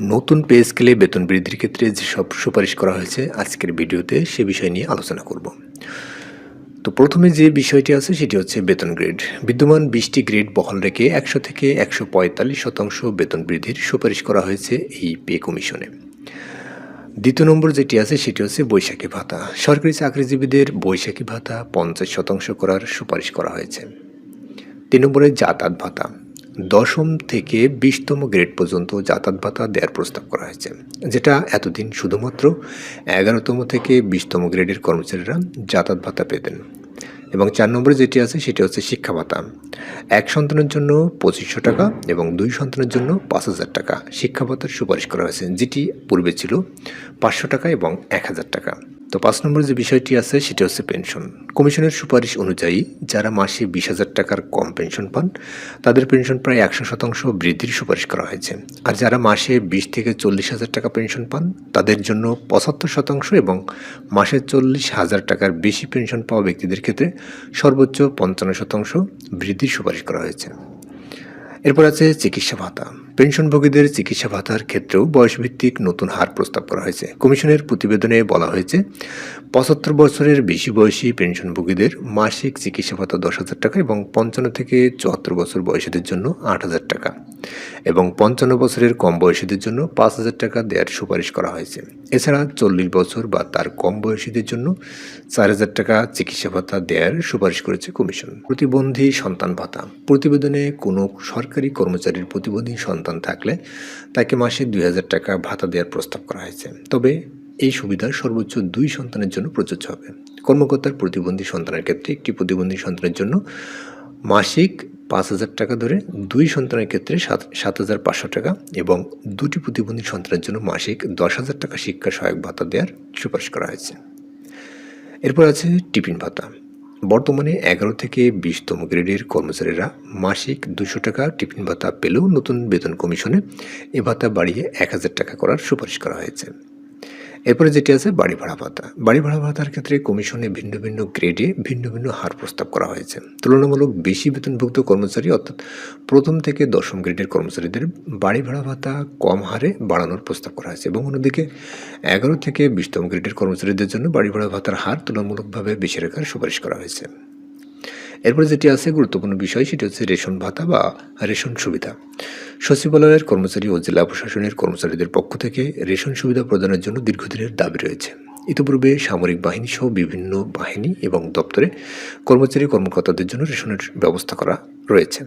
নতুন পে স্কেলে বেতন বৃদ্ধির ক্ষেত্রে যেসব সুপারিশ করা হয়েছে, আজকের ভিডিওতে সে বিষয় নিয়ে আলোচনা করব। তো প্রথমে যে বিষয়টি আছে, সেটি হচ্ছে বেতন গ্রেড। বিদ্যমান বিশটি গ্রেড বহাল রেখে একশো থেকে একশো পঁয়তাল্লিশ শতাংশ বেতন বৃদ্ধির সুপারিশ করা হয়েছে এই পে কমিশনে। দ্বিতীয় নম্বর যেটি আছে, সেটি হচ্ছে বৈশাখী ভাতা। সরকারি চাকরিজীবীদের বৈশাখী ভাতা পঞ্চাশ শতাংশ করার সুপারিশ করা হয়েছে। তিন নম্বরে যাতায়াত ভাতা। দশম থেকে বিশতম গ্রেড পর্যন্ত যাতায়াত ভাতা দেওয়ার প্রস্তাব করা হয়েছে, যেটা এতদিন শুধুমাত্র এগারোতম থেকে বিশতম গ্রেডের কর্মচারীরা যাতায়াত ভাতা পেতেন। এবং চার নম্বরে যেটি আছে, সেটি হচ্ছে শিক্ষা ভাতা। এক সন্তানের জন্য পঁচিশশো টাকা এবং দুই সন্তানের জন্য পাঁচ হাজার টাকা শিক্ষা ভাতার সুপারিশ করা হয়েছে, যেটি পূর্বে ছিল পাঁচশো টাকা এবং এক হাজার টাকা। তো পাঁচ নম্বর যে বিষয়টি আছে, সেটি হচ্ছে পেনশন কমিশনের সুপারিশ অনুযায়ী যারা মাসে বিশ হাজার টাকার কম পেনশন পান, তাদের পেনশন প্রায় একশো শতাংশ বৃদ্ধির সুপারিশ করা হয়েছে। আর যারা মাসে বিশ থেকে চল্লিশ হাজার টাকা পেনশন পান, তাদের জন্য পঁচাত্তর শতাংশ এবং মাসে চল্লিশ হাজার টাকার বেশি পেনশন পাওয়া ব্যক্তিদের ক্ষেত্রে সর্বোচ্চ পঞ্চান্ন শতাংশ বৃদ্ধির সুপারিশ করা হয়েছে। এরপর আছে চিকিৎসা ভাতা। পেনশনভোগীদের চিকিৎসা ভাতার ক্ষেত্রেও বয়সভিত্তিক নতুন হার প্রস্তাব করা হয়েছে। কমিশনের প্রতিবেদনে বলা হয়েছে, পঁচাত্তর বছরের বেশি বয়সী পেনশনভোগীদের মাসিক চিকিৎসা ভাতা দশ হাজার টাকা এবং পঞ্চান্ন থেকে চুয়াত্তর বছর বয়সীদের জন্য আট হাজার টাকা এবং পঞ্চান্ন বছরের কম বয়সীদের জন্য পাঁচ হাজার টাকা দেওয়ার সুপারিশ করা হয়েছে। এছাড়া চল্লিশ বছর বা তার কম বয়সীদের জন্য চার হাজার টাকা চিকিৎসা ভাতা দেওয়ার সুপারিশ করেছে কমিশন। প্রতিবন্ধী সন্তান ভাতা। প্রতিবেদনে কোনো সরকারি কর্মচারীর প্রতিবন্ধী সন্তান থাকলে তাকে মাসে দুই হাজার টাকা ভাতা দেওয়ার প্রস্তাব করা হয়েছে। তবে এই সুবিধা সর্বোচ্চ দুই সন্তানের জন্য প্রযোজ্য হবে। কর্মকর্তার প্রতিবন্ধী সন্তানের ক্ষেত্রে একটি প্রতিবন্ধী সন্তানের জন্য মাসিক পাঁচ হাজার টাকা ধরে দুই সন্তানের ক্ষেত্রে সাত সাত হাজার পাঁচশো টাকা এবং দুটি প্রতিবন্ধী সন্তানের জন্য মাসিক দশ হাজার টাকা শিক্ষা সহায়ক ভাতা দেওয়ার সুপারিশ করা হয়েছে। এরপর আছে টিফিন ভাতা। বর্তমানে এগারো থেকে বিশতম গ্রেডের কর্মচারীরা মাসিক দুশো টাকা টিফিন ভাতা পেলেও নতুন বেতন কমিশনে এ ভাতা বাড়িয়ে এক হাজার টাকা করার সুপারিশ করা হয়েছে। এরপরে যেটি আছে বাড়ি ভাড়া ভাতা। বাড়ি ভাড়া ভাতার ক্ষেত্রে কমিশনে ভিন্ন ভিন্ন গ্রেডে ভিন্ন ভিন্ন হার প্রস্তাব করা হয়েছে। তুলনামূলক বেশি বেতনভুক্ত কর্মচারী অর্থাৎ প্রথম থেকে দশম গ্রেডের কর্মচারীদের বাড়ি ভাড়া ভাতা কম হারে বাড়ানোর প্রস্তাব করা হয়েছে এবং অন্যদিকে এগারো থেকে বিশতম গ্রেডের কর্মচারীদের জন্য বাড়ি ভাড়া ভাতার হার তুলনামূলকভাবে বেশি রাখার সুপারিশ করা হয়েছে। এরপরে যেটি আছে গুরুত্বপূর্ণ বিষয়, সেটি হচ্ছে রেশন ভাতা বা রেশন সুবিধা। সচিবালয়ের কর্মচারী ও জেলা প্রশাসনের কর্মচারীদের পক্ষ থেকে রেশন সুবিধা প্রদানের জন্য দীর্ঘদিনের দাবি রয়েছে। ইতিপূর্বে সামরিক বাহিনী সহ বিভিন্ন বাহিনী এবং দপ্তরে কর্মচারী কর্মকর্তাদের জন্য রেশনের ব্যবস্থা করা রয়েছে।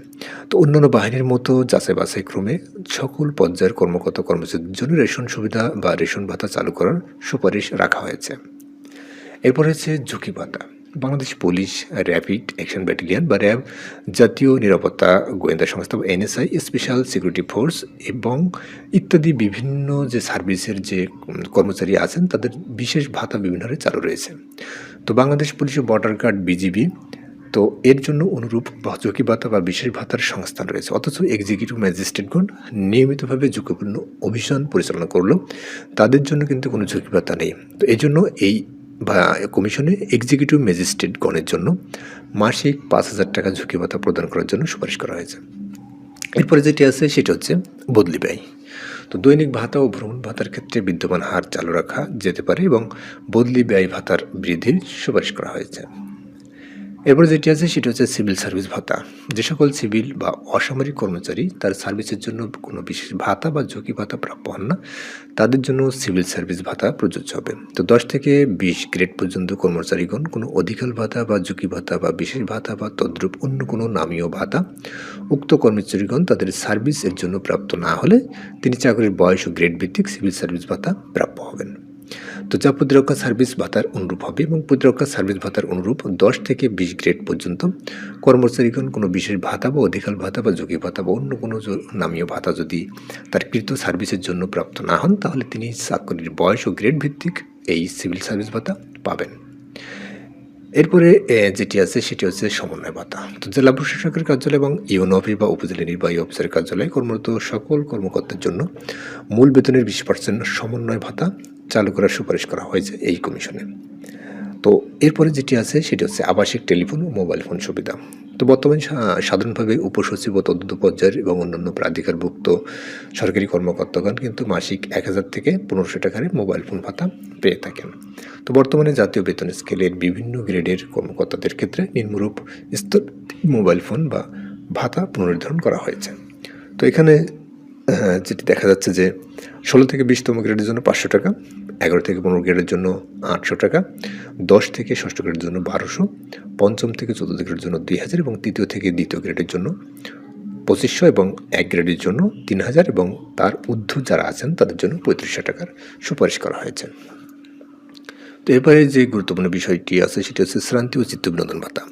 তো অন্যান্য বাহিনীর মতো যাচাই বাছাই ক্রমে সকল পর্যায়ের কর্মকর্তা কর্মচারীদের জন্য রেশন সুবিধা বা রেশন ভাতা চালু করার সুপারিশ রাখা হয়েছে। এরপর হচ্ছে ঝুঁকি ভাতা। Bangladesh police rapid action battalion বা র্যাব জাতীয় নিরাপত্তা গোয়েন্দা সংস্থা বা এনএসআই, স্পেশাল সিকিউরিটি ফোর্স এবং ইত্যাদি বিভিন্ন যে সার্ভিসের যে কর্মচারী আছেন, তাদের বিশেষ ভাতা বিভিন্ন হারে চালু রয়েছে। তো বাংলাদেশ পুলিশ ও বর্ডার গার্ড বিজিবি, তো এর জন্য অনুরূপ ঝুঁকি ভাতা বা বিশেষ ভাতার সংস্থান রয়েছে। অথচ এক্সিকিউটিভ ম্যাজিস্ট্রেটগণ নিয়মিতভাবে ঝুঁকিপূর্ণ অভিযান পরিচালনা করলেও তাদের জন্য কিন্তু কোনো ঝুঁকি ভাতা নেই। তো এই জন্য এই বা কমিশনে এক্সিকিউটিভ ম্যাজিস্ট্রেট গণের জন্য মাসিক পাঁচ হাজার টাকা ঝুঁকি ভাতা প্রদান করার জন্য সুপারিশ করা হয়েছে। এরপরে যেটি আছে, সেটা হচ্ছে বদলি ব্যয়। তো দৈনিক ভাতা ও ভ্রমণ ভাতার ক্ষেত্রে বিদ্যমান হার চালু রাখা যেতে পারে এবং বদলি ব্যয় ভাতার বৃদ্ধির সুপারিশ করা হয়েছে। এরপর যেটি আছে, সেটি হচ্ছে সিভিল সার্ভিস ভাতা। যে সকল সিভিল বা অসামরিক কর্মচারী তার সার্ভিসের জন্য কোনো বিশেষ ভাতা বা ঝুঁকি ভাতা প্রাপ্য হন না। তাদের জন্য সিভিল সার্ভিস ভাতা প্রযোজ্য হবে। তো দশ থেকে বিশ গ্রেড পর্যন্ত কর্মচারীগণ কোনো অধিকার ভাতা বা ঝুঁকি ভাতা বা বিশেষ ভাতা বা তদ্রূপ অন্য কোনো নামীয় ভাতা উক্ত কর্মচারীগণ তাদের সার্ভিসের জন্য প্রাপ্ত না হলে তিনি চাকরির বয়স ও গ্রেড ভিত্তিক সিভিল সার্ভিস ভাতা প্রাপ্য হবেন। তো যা প্রতিরক্ষা সার্ভিস ভাতার অনুরূপ হবে এবং প্রতিরক্ষা সার্ভিস ভাতার অনুরূপ দশ থেকে বিশ গ্রেড পর্যন্ত কর্মচারীগণ কোনো বিশেষ ভাতা বা অধিকার ভাতা বা ঝুঁকি ভাতা বা অন্য কোনো নামীয় ভাতা যদি তার কৃত সার্ভিসের জন্য প্রাপ্ত না হন, তাহলে তিনি চাকরির বয়স ও গ্রেড ভিত্তিক এই সিভিল সার্ভিস ভাতা পাবেন। এরপরে যেটি আছে সেটি হচ্ছে সমন্বয় ভাতা। তো জেলা প্রশাসকের কার্যালয় এবং ইউনো অফিস বা উপজেলা নির্বাহী অফিসের কার্যালয়ে কর্মরত সকল কর্মকর্তার জন্য মূল বেতনের বিশ পার্সেন্ট সমন্বয় ভাতা চালু করার সুপারিশ করা হয়েছে এই কমিশনে। তো এরপরে যেটি আছে, সেটি হচ্ছে আবাসিক টেলিফোন ও মোবাইল ফোন সুবিধা। তো বর্তমানে সাধারণভাবে উপসচিব ও তদন্ত পর্যায়ের এবং অন্যান্য প্রাধিকারভুক্ত সরকারি কর্মকর্তাগণ কিন্তু মাসিক এক হাজার থেকে পনেরোশো টাকার মোবাইল ফোন ভাতা পেয়ে থাকেন। তো বর্তমানে জাতীয় বেতন স্কেলের বিভিন্ন গ্রেডের কর্মকর্তাদের ক্ষেত্রে নিম্নরূপ স্তর মোবাইল ফোন বা ভাতা পুনর্নির্ধারণ করা হয়েছে। তো এখানে যেটি দেখা যাচ্ছে যে ষোলো থেকে বিশতম গ্রেডের জন্য পাঁচশো টাকা এগারো থেকে পনেরো গ্রেডের জন্য আটশো টাকা, দশ থেকে ষষ্ঠ গ্রেডের জন্য বারোশো, পঞ্চম থেকে চতুর্থ গ্রেডের জন্য দুই হাজার এবং তৃতীয় থেকে দ্বিতীয় গ্রেডের জন্য পঁচিশশো এবং এক গ্রেডের জন্য তিন হাজার এবং তার ঊর্ধ্ব যারা আছেন তাদের জন্য পঁয়ত্রিশশো টাকার সুপারিশ করা হয়েছে। তো এবারে যে গুরুত্বপূর্ণ বিষয়টি আছে সেটি হচ্ছে শ্রান্তি ও চিত্তবিনোদন ভাতা।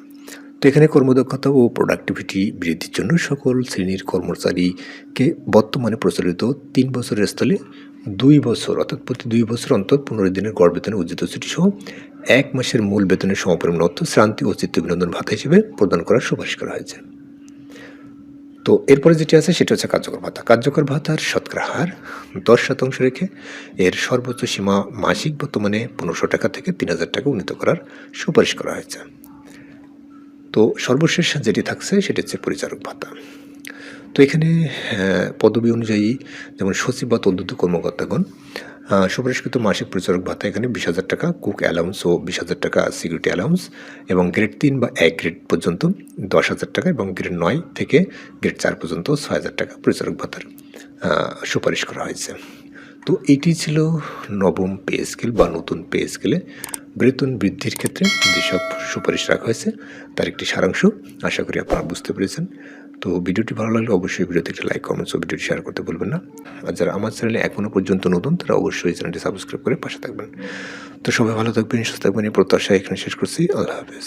তো এখানে কর্মদক্ষতা ও প্রোডাক্টিভিটি বৃদ্ধির জন্য সকল শ্রেণির কর্মচারীকে বর্তমানে প্রচলিত তিন বছরের স্থলে দুই বছর, অর্থাৎ প্রতি দুই বছর অন্তর পনেরো দিনের গড় বেতনে উর্জিত ছুটি সহ এক মাসের মূল বেতনের সমপরিমাণ অর্থ শ্রান্তি ও চিত্ত বিনোদন ভাতা হিসেবে প্রদান করার সুপারিশ করা হয়েছে। তো এরপরে যেটি আছে সেটা হচ্ছে কার্যকর ভাতা। কার্যকর ভাতার শতকরা হার দশ শতাংশ রেখে এর সর্বোচ্চ সীমা মাসিক বর্তমানে পনেরোশো টাকা থেকে তিন হাজার টাকা উন্নীত করার সুপারিশ করা হয়েছে। তো সর্বশেষ যেটি থাকছে সেটি হচ্ছে পরিচালক ভাতা। তো এখানে পদবি অনুযায়ী যেমন সচিব বা তদন্ত কর্মকর্তাগণ সুপারিশকৃত মাসিক পরিচালক ভাতা এখানে বিশ হাজার টাকা, কুক অ্যালাউন্স ও বিশ হাজার টাকা সিকিউরিটি অ্যালাউন্স এবং গ্রেড তিন বা এক গ্রেড পর্যন্ত দশ হাজার টাকা এবং গ্রেড নয় থেকে গ্রেড চার পর্যন্ত ছয় হাজার টাকা পরিচালক ভাতার সুপারিশ করা হয়েছে। তো এটি ছিল নবম পে স্কেল বা নতুন পে স্কেলে বেতন বৃদ্ধির ক্ষেত্রে যেসব সুপারিশ রাখা হয়েছে, তার একটি সারাংশ। আশা করি আপনারা বুঝতে পেরেছেন। তো ভিডিওটি ভালো লাগলে অবশ্যই ভিডিওতে একটি লাইক কমেন্টস ও ভিডিওটি শেয়ার করতে ভুলবেন না। আর যারা আমার চ্যানেলে এখনও পর্যন্ত নতুন, তারা অবশ্যই চ্যানেলটি সাবস্ক্রাইব করে পাশে থাকবেন। তো সবাই ভালো থাকবেন, সুস্থ থাকবেন, এই প্রত্যাশা এখানে শেষ করছি। আল্লাহ হাফেজ।